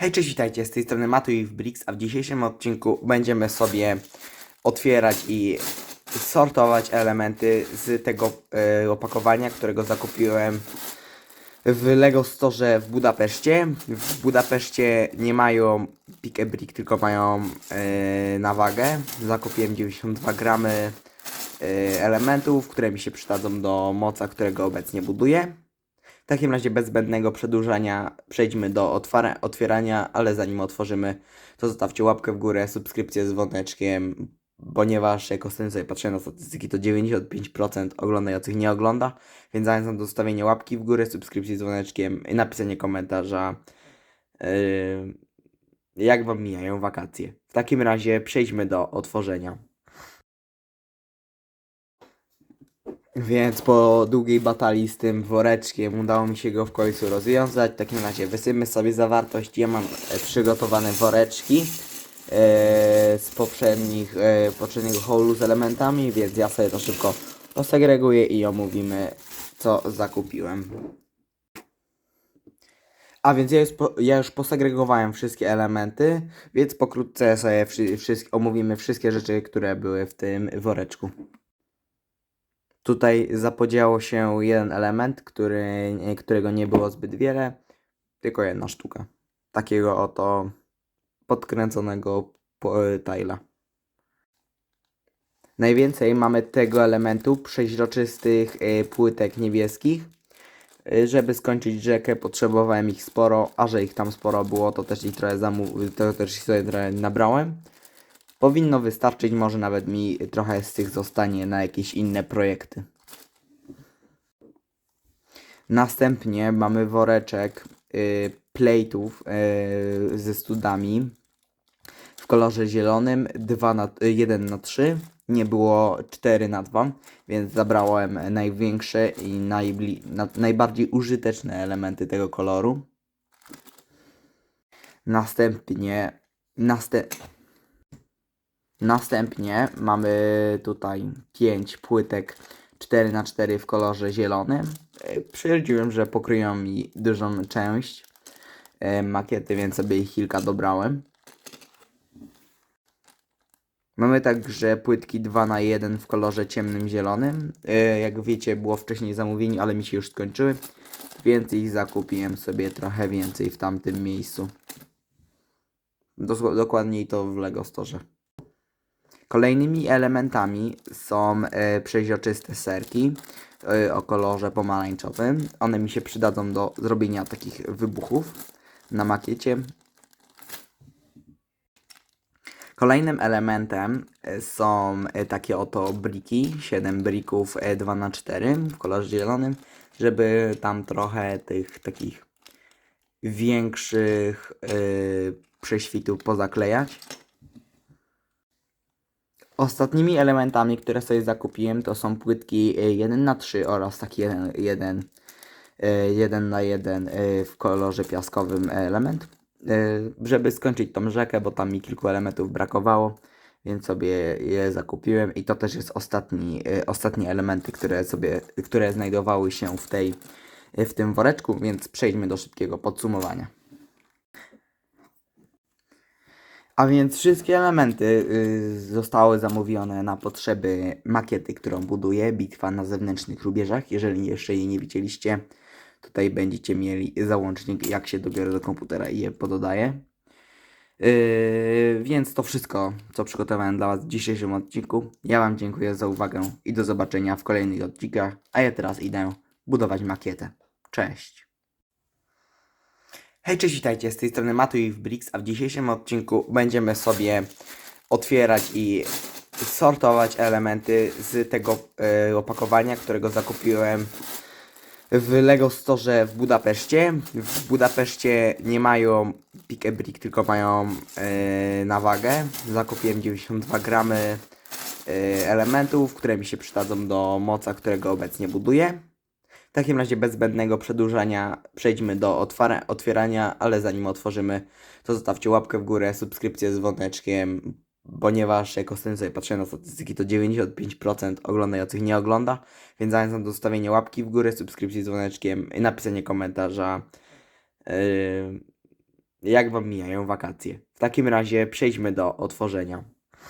Hej, cześć, witajcie, z tej strony Matu i w Brix, a w dzisiejszym odcinku będziemy sobie otwierać i sortować elementy z tego e, opakowania, którego zakupiłem w Lego Store w Budapeszcie. W Budapeszcie nie mają pick a brick, tylko mają e, na wagę. Zakupiłem 92 gramy e, elementów, które mi się przydadzą do moca, którego obecnie buduję. W takim razie bez zbędnego przedłużania przejdźmy do otwierania, ale zanim otworzymy, to zostawcie łapkę w górę, subskrypcję z dzwoneczkiem, ponieważ jak ostatnio sobie patrzę na statystyki, to 95% oglądających nie ogląda, więc zachęcam do zostawienia łapki w górę, subskrypcji z dzwoneczkiem i napisania komentarza, yy, jak Wam mijają wakacje. W takim razie przejdźmy do otworzenia. Więc po długiej batalii z tym woreczkiem udało mi się go w końcu rozwiązać. W takim razie wysypmy sobie zawartość. Ja mam e, przygotowane woreczki e, z poprzednich, e, poprzedniego haulu z elementami, więc ja sobie to szybko posegreguję i omówimy co zakupiłem. A więc ja już, po, ja już posegregowałem wszystkie elementy, więc pokrótce sobie wszy, wszystkie, omówimy wszystkie rzeczy, które były w tym woreczku. Tutaj zapodziało się jeden element, który, którego nie było zbyt wiele, tylko jedna sztuka. Takiego oto podkręconego po- tile. Najwięcej mamy tego elementu przeźroczystych y, płytek niebieskich. Y, Żeby skończyć rzekę potrzebowałem ich sporo, a że ich tam sporo było, to też ich trochę zamów- to też sobie trochę nabrałem. Powinno wystarczyć, może nawet mi trochę z tych zostanie na jakieś inne projekty. Następnie mamy woreczek y, plate'ów y, ze studami. W kolorze zielonym 2 na, y, 1 na 3 nie było 4 na 2 więc zabrałem największe i najbli, na, najbardziej użyteczne elementy tego koloru. Następnie następ, następnie mamy tutaj 5 płytek 4 na 4 w kolorze zielonym E, Przyjrzałem, że pokryją mi dużą część e, makiety, więc sobie ich kilka dobrałem. Mamy także płytki 2 na 1 w kolorze ciemnym zielonym. E, Jak wiecie, było wcześniej zamówienie, ale mi się już skończyły, więc ich zakupiłem sobie trochę więcej w tamtym miejscu. Dokładniej to w Lego Store. Kolejnymi elementami są e, przeźroczyste serki e, o kolorze pomarańczowym. One mi się przydadzą do zrobienia takich wybuchów na makiecie. Kolejnym elementem e, są takie oto briki, 7 brików e, 2x4 w kolorze zielonym, żeby tam trochę tych takich większych e, prześwitów pozaklejać. Ostatnimi elementami, które sobie zakupiłem, to są płytki 1 na 3 oraz taki 1, 1, 1 na 1 w kolorze piaskowym element. E, Żeby skończyć tą rzekę, bo tam mi kilku elementów brakowało, więc sobie je zakupiłem i to też jest ostatni, e, ostatnie elementy, które sobie, które znajdowały się w tej, w tym woreczku, więc przejdźmy do szybkiego podsumowania. A więc wszystkie elementy y, zostały zamówione na potrzeby makiety, którą buduję, bitwa na zewnętrznych rubieżach. Jeżeli jeszcze jej nie widzieliście, tutaj będziecie mieli załącznik, jak się dobiorę do komputera i je pododaję. Yy, więc to wszystko, co przygotowałem dla Was w dzisiejszym odcinku. Ja Wam dziękuję za uwagę i do zobaczenia w kolejnych odcinkach. A ja teraz idę budować makietę. Cześć! Hej, cześć, witajcie, z tej strony Matu i Brix, a w dzisiejszym odcinku będziemy sobie otwierać i sortować elementy z tego e, opakowania, którego zakupiłem w Lego Store w Budapeszcie. W Budapeszcie nie mają pick a brick, tylko mają e, na wagę. Zakupiłem 92 gramy e, elementów, które mi się przydadzą do moca, którego obecnie buduję. W takim razie bez zbędnego przedłużania przejdźmy do otwara- otwierania, ale zanim otworzymy, to zostawcie łapkę w górę, subskrypcję z dzwoneczkiem, ponieważ jak ostatnio sobie patrzę na statystyki, to 95% oglądających nie ogląda, więc zachęcam do zostawienia łapki w górę, subskrypcji z dzwoneczkiem i napisania komentarza, yy, jak Wam mijają wakacje. W takim razie przejdźmy do otworzenia.